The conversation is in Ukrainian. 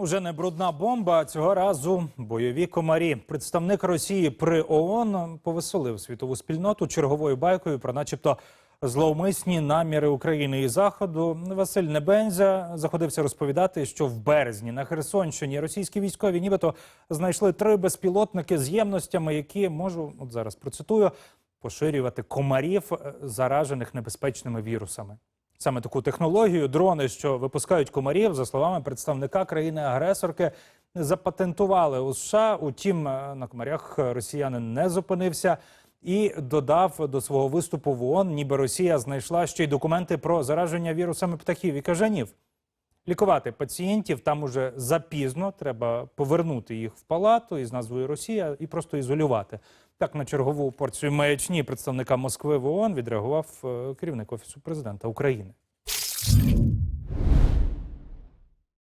Уже не брудна бомба, а цього разу бойові комарі. Представник Росії при ООН повеселив світову спільноту черговою байкою про, начебто, зловмисні наміри України і Заходу. Василь Небензя заходився розповідати, що в березні на Херсонщині російські військові, нібито знайшли три безпілотники з ємностями, які можу от зараз процитую поширювати комарів, е, заражених небезпечними вірусами. Саме таку технологію дрони, що випускають комарів, за словами представника країни-агресорки, запатентували у США. Утім, е, на комарях росіянин не зупинився і додав до свого виступу в ООН, ніби Росія знайшла ще й документи про зараження вірусами птахів і кажанів. Лікувати пацієнтів там уже запізно. Треба повернути їх в палату із назвою Росія і просто ізолювати. Так на чергову порцію маячні представника Москви в ООН відреагував е, керівник офісу президента України.